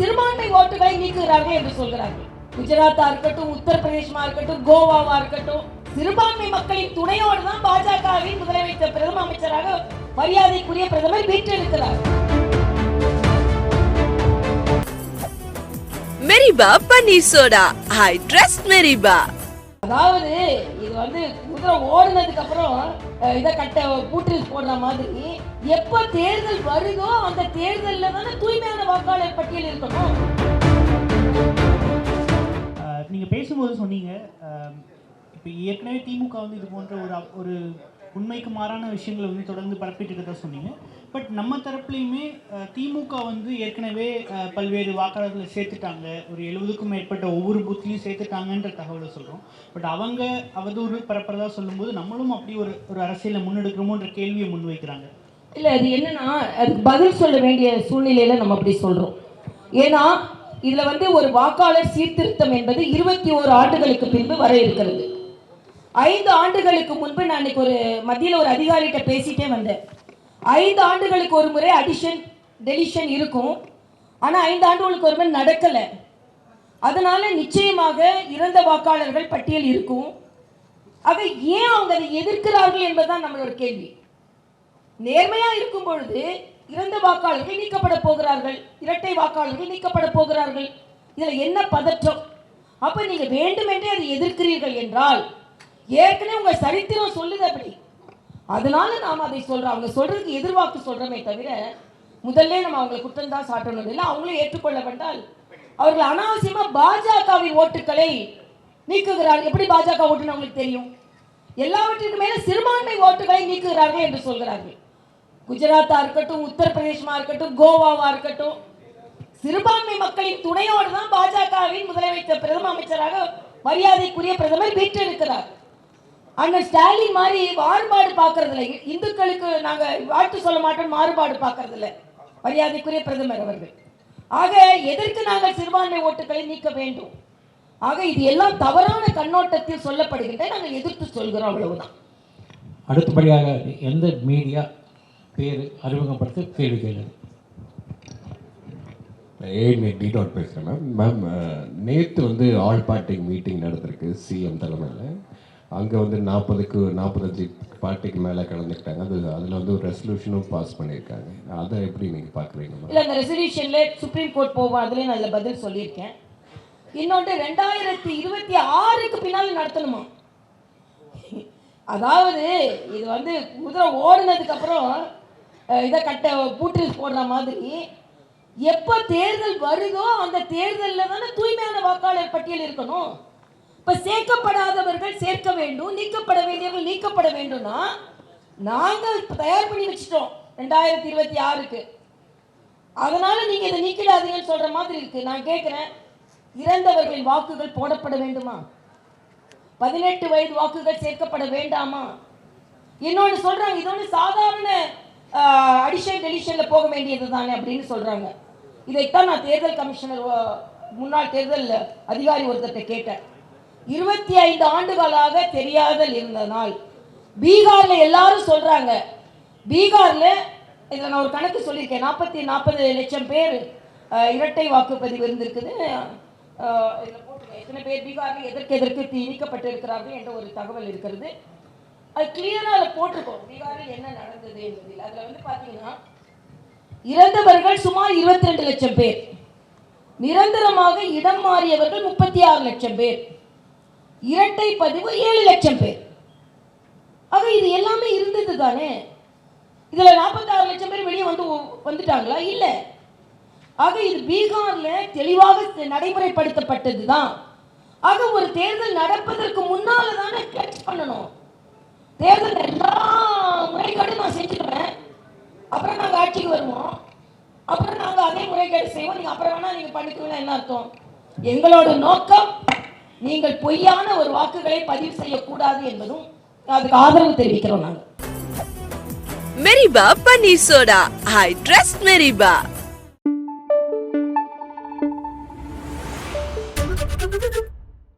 சிறுபான்மை ஓட்டுகளை நீக்குகிறார்கள் என்று சொல்கிறார்கள். குஜராத்தா இருக்கட்டும் உத்தரப்பிரதேசமா இருக்கட்டும் கோவாவா இருக்கட்டும் சிறுபான்மை மக்களின் துணையோடு தான் பாஜகவின் முதலமைச்சர் பிரதம அமைச்சராக மரியாதைக்குரிய பிரதமர் வீற்றிருக்கிறார். மெரிபா பன்னீர் சோடா. I trust மெரிபா. அதாவது இது வந்து குதிரை ஓடுனதுக்கு அப்புறம் இதை கட்ட பூட்டு போடுற மாதிரி எப்ப தேர்தல் வருதோ அந்த தேர்தல்ல தானே தூய்மையான வாக்காளர் பட்டியல் இருக்கணும். நீங்க பேசும்போது சொன்னீங்க. இப்போ ஏற்கனவே திமுக வந்து இது போன்ற ஒரு ஒரு உண்மைக்கு மாறான விஷயங்களை வந்து தொடர்ந்து பரப்பிட்டு இருக்கதா சொன்னீங்க. பட் நம்ம தரப்புலையுமே திமுக வந்து ஏற்கனவே பல்வேறு வாக்காளர்களை சேர்த்துட்டாங்க. ஒரு எழுபதுக்கும் மேற்பட்ட ஒவ்வொரு பூத்லையும் சேர்த்துட்டாங்கன்ற தகவலை சொல்கிறோம் பட் அவங்க அவதூறு பரப்புறதா சொல்லும்போது நம்மளும் அப்படி ஒரு ஒரு அரசியலை முன்னெடுக்கிறோமோன்ற கேள்வியை முன்வைக்கிறாங்க. இல்லை அது என்னன்னா அதுக்கு பதில் சொல்ல வேண்டிய சூழ்நிலையில நம்ம அப்படி சொல்றோம். ஏன்னா இதுல வந்து ஒரு வாக்காளர் சீர்திருத்தம் என்பது இருபத்தி ஓரு ஆண்டுகளுக்கு பின்பு வர இருக்கிறது. ஐந்து ஆண்டுகளுக்கு முன்பு நான் இன்னைக்கு ஒரு மத்தியில் ஒரு அதிகாரிகிட்ட பேசிட்டே வந்தேன். ஐந்து ஆண்டுகளுக்கு ஒரு முறை அடிஷன் டெலிஷன் இருக்கும். ஆனால் ஐந்து ஆண்டுகளுக்கு ஒரு முறை நடக்கலை. அதனால நிச்சயமாக இறந்த வாக்காளர்கள் பட்டியல் இருக்கும். ஆக ஏன் அவங்க அதை எதிர்க்கிறார்கள் என்பதுதான் நம்மளோட கேள்வி. நேர்மையா இருக்கும் பொழுது இறந்த வாக்காளர்கள் நீக்கப்பட போகிறார்கள் இரட்டை வாக்காளர்கள் நீக்கப்பட போகிறார்கள். இதுல என்ன பதற்றம்? அப்ப நீங்க வேண்டுமென்றே அதை எதிர்க்கிறீர்கள் என்றால் ஏற்கனவே உங்க சரித்திரம் சொல்லுது அப்படி. அதனால நாம் அதை சொல்றோம். அவங்க சொல்றதுக்கு எதிர்வாக்கு சொல்றோமே தவிர முதல்ல நம்ம அவங்களை குற்றம் தான் சாட்டணும். இல்லை அவங்களே ஏற்றுக்கொள்ள வேண்டால் அவர்கள் அனாவசியமா பாஜகவின் ஓட்டுக்களை நீக்குகிறார்கள். எப்படி பாஜக ஓட்டுன்னு அவங்களுக்கு தெரியும்? எல்லாவற்றிற்கு மேல சிறுபான்மை ஓட்டுகளை நீக்குகிறார்கள் என்று சொல்கிறார்கள். குஜராத்தா இருக்கட்டும் உத்தரப்பிரதேசமா இருக்கட்டும் கோவாவா இருக்கட்டும் சிறுபான்மை மக்களின் துணையோடு தான் பாஜகவின் முதலமைச்சர் பிரதம அமைச்சராக மரியாதைக்குரிய பிரதமர் வீற்றிருக்கிறார். அண்ணன் ஸ்டாலின் மாதிரி மாறுபாடு பார்க்கறது இல்லை இந்துக்களுக்கு நாங்கள் வாழ்த்து சொல்ல மாட்டோம் மாறுபாடு பார்க்கறது இல்லை மரியாதைக்குரிய பிரதமர் அவர்கள். ஆக எதற்கு நாங்கள் சிறுபான்மை ஓட்டுகளை நீக்க வேண்டும்? ஆக இது எல்லாம் தவறான கண்ணோட்டத்தில் சொல்லப்படுகின்ற நாங்கள் எதிர்த்து சொல்கிறோம் அவ்வளவுதான். அடுத்தபடியாக எந்த மீடியா பேர் அறிமுகப்படுத்த கேள்வி கேளுங்க ஏஎன்ஏ டி டாட் பேசுகிறேன் மேம் மேம் நேற்று வந்து ஆல் பார்ட்டி மீட்டிங் நடந்திருக்கு சிஎம் தலைமையில். அங்கே வந்து நாற்பதுக்கு நாற்பத்தஞ்சு பார்ட்டிக்கு மேலே கலந்துக்கிட்டாங்க. அது அதில் வந்து ஒரு ரெசல்யூஷனும் பாஸ் பண்ணியிருக்காங்க. அதை எப்படி நீங்கள் பார்க்குறீங்க இல்ல அந்த ரெசல்யூஷன்ல சுப்ரீம் கோர்ட் போவோம் அதுலயும் நான் இதுல பதில் சொல்லியிருக்கேன். இன்னொன்று ரெண்டாயிரத்தி இருபத்தி ஆறுக்கு பின்னால் நடத்தணுமா? அதாவது இது வந்து குதிரை ஓடுனதுக்கு அப்புறம் அஹ், இதை கட்ட பூட்டில் போடுற மாதிரி. எப்போ தேர்தல் வருதோ அந்த தேர்தலில் தானே தூய்மையான வாக்காளர் பட்டியல் இருக்கணும். இப்போ சேர்க்கப்படாதவர்கள் சேர்க்க வேண்டும் நீக்கப்பட வேண்டியவர்கள் நீக்கப்பட வேண்டும்னா நாங்கள் தயார் பண்ணி வச்சிட்டோம் ரெண்டாயிரத்தி இருபத்தி ஆறுக்கு. அதனால நீங்க இதை நீக்கிடாதீங்கன்னு சொல்ற மாதிரி இருக்கு. நான் கேட்கிறேன் இறந்தவர்களின் வாக்குகள் போடப்பட வேண்டுமா? பதினெட்டு வயது வாக்குகள் சேர்க்கப்பட வேண்டாமா? இன்னொன்று சொல்றாங்க இது ஒன்று சாதாரண அடிஷன் டெலிஷனில் போக வேண்டியது தானே அப்படின்னு சொல்கிறாங்க இதைத்தான் நான் தேர்தல் கமிஷனர் முன்னாள் தேர்தல் அதிகாரி ஒருத்தர்கிட்ட கேட்டேன். இருபத்தி ஐந்து ஆண்டுகளாக தெரியாதல் இருந்த நாள். பீகாரில் எல்லாரும் சொல்கிறாங்க பீகாரில் இதில் நான் ஒரு கணக்கு சொல்லியிருக்கேன். நாற்பத்தி நாற்பது லட்சம் பேர் இரட்டை வாக்குப்பதிவு இருந்திருக்குது. இதில் எத்தனை பேர் பீகாரில் எதற்கு எதற்கு திணிக்கப்பட்டிருக்கிறார்கள் என்ற ஒரு தகவல் இருக்கிறது. அது கிளியராக அதில் போட்டிருக்கோம். பீகாரில் என்ன நடந்தது என்பதில். அதில் வந்து பார்த்தீங்கன்னா இறந்தவர்கள் சுமார் இருபத்தி ரெண்டு லட்சம் பேர். நிரந்தரமாக இடம் மாறியவர்கள் முப்பத்தி ஆறு லட்சம் பேர். இரட்டை பதிவு ஏழு லட்சம் பேர். ஆக இது எல்லாமே இருந்தது தானே? இதுல 46 லட்சம் பேர் வெளியே வந்து வந்துட்டாங்களா? இல்ல. ஆக இது பீகார்ல தெளிவாக நடைமுறைப்படுத்தப்பட்டது தான் ஆக ஒரு தேர்தல் நடப்பதற்கு முன்னால தானே கேட்ச் பண்ணணும். தேர்தல் எல்லா முறைகேடும் நான் செஞ்சுருவேன். அப்புறம் நாங்க ஆட்சிக்கு வருவோம். அப்புறம் நாங்க அதே முறைகேடு செய்வோம். நீங்க அப்புறம் வேணா நீங்க பண்ணிக்குவீங்க என்ன அர்த்தம்? எங்களோட நோக்கம் நீங்கள் பொய்யான ஒரு வாக்குகளை பதிவு செய்யக்கூடாது என்பதும் அதுக்கு ஆதரவு தெரிவிக்கிறோம் நாங்கள் மெரிபா பன்னீர் சோடா. I trust மெரிபா.